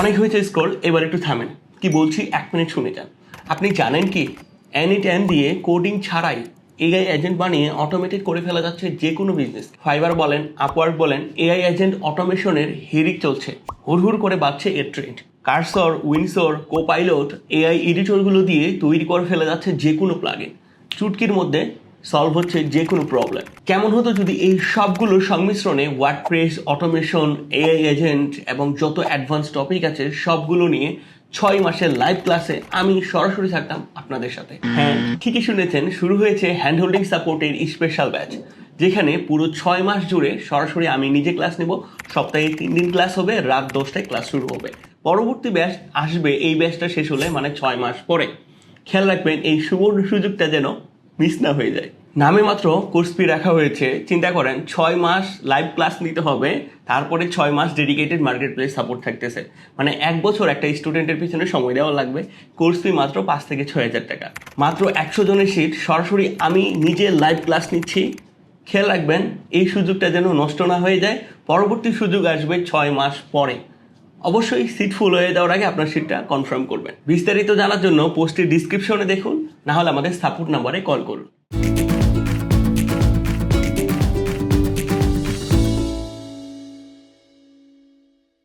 অনেক হয়েছে স্কোর এবার একটু থামেন। কি বলছি? এক মিনিট শুনে যান। আপনি জানেন কি? এনি টাইম দিয়ে কোডিং ছাড়াই এআই এজেন্ট বানিয়ে অটোমেটিক করে ফেলা যাচ্ছে যে কোনো বিজনেস ফাইবার বলেন আপওয়ার্ক বলেন এআই এজেন্ট অটোমেশনের হিরিক চলছে। হুড়হুড় করে বাড়ছে এর trend Cursor Windsurf Copilot AI এডিটরগুলো দিয়ে তৈরি করে ফেলা যাচ্ছে যে কোনো প্লাগিন চুটকির মধ্যে সলভ হচ্ছে যে কোনো প্রবলেম কেমন হতো যদি এই সবগুলোর সংমিশ্রণে ওয়ার্ডপ্রেস অটোমেশন এআই এজেন্ট এবং যত অ্যাডভান্স টপিক আছে সবগুলো নিয়ে ছয় মাসের লাইভ ক্লাসে আমি সরাসরি থাকতাম আপনাদের সাথে। হ্যাঁ। ঠিকই শুনেছেন শুরু হয়েছে হ্যান্ড হোল্ডিং সাপোর্টের স্পেশাল ব্যাচ যেখানে পুরো ছয় মাস জুড়ে সরাসরি আমি নিজে ক্লাস নেব সপ্তাহে তিন দিন ক্লাস হবে রাত দশটায় ক্লাস শুরু হবে। পরবর্তী ব্যাচ আসবে এই ব্যাচটা শেষ হলে মানে ছয় মাস পরে। খেয়াল রাখবেন এই সুবর্ণ সুযোগটা যেন মিস না হয়ে যায়। নামে মাত্র কোর্স ফি রাখা হয়েছে। চিন্তা করেন, ছয় মাস লাইভ ক্লাস নিতে হবে, তারপরে ছয় মাস ডেডিকেটেড মার্কেট প্লেস সাপোর্ট থাকতেছে। মানে এক বছর একটা স্টুডেন্টের পিছনে সময় দেওয়া লাগবে। কোর্স ফি মাত্র পাঁচ থেকে ছয় হাজার টাকা। মাত্র একশো জনের সিট সরাসরি আমি নিজে লাইভ ক্লাস নিচ্ছি। খেয়াল রাখবেন, এই সুযোগটা যেন নষ্ট না হয়ে যায়। পরবর্তী সুযোগ আসবে ছয় মাস পরে। অবশ্যই সিট ফুল হয়ে যাওয়ার আগে আপনার সিটটা কনফার্ম করবেন। বিস্তারিত জানার জন্য পোস্টের ডিসক্রিপশনে দেখুন, না হলে আমাদের সাপোর্ট নাম্বারে কল করুন।